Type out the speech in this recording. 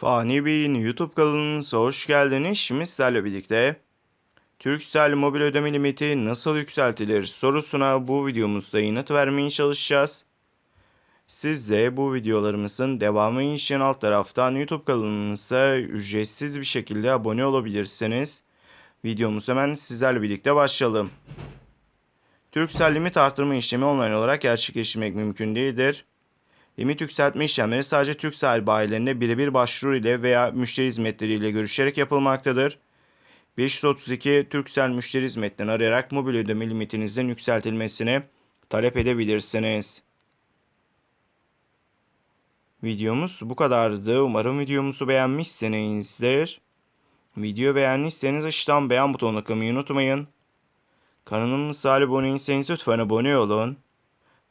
Fani Bey'in YouTube kanalınıza hoş geldiniz. Şimdi sizlerle birlikte Turkcell mobil ödeme limiti nasıl yükseltilir sorusuna bu videomuzda yanıt vermeye çalışacağız. Siz de bu videolarımızın devamı için alt taraftan YouTube kanalımıza ücretsiz bir şekilde abone olabilirsiniz. Videomuz hemen sizlerle birlikte başlayalım. Turkcell limit artırma işlemi online olarak gerçekleştirmek mümkün değildir. Limit yükseltme işlemleri sadece Turkcell bayilerinde birebir başvuru ile veya müşteri hizmetleriyle görüşerek yapılmaktadır. 532 Turkcell müşteri hizmetlerini arayarak mobil ödeme limitinizin yükseltilmesini talep edebilirsiniz. Videomuz bu kadardı. Umarım videomuzu beğenmişsinizdir. Video beğendiyseniz aşağıdan beğen butonuna tıklamayı unutmayın. Kanalımıza abone değilseniz lütfen abone olun.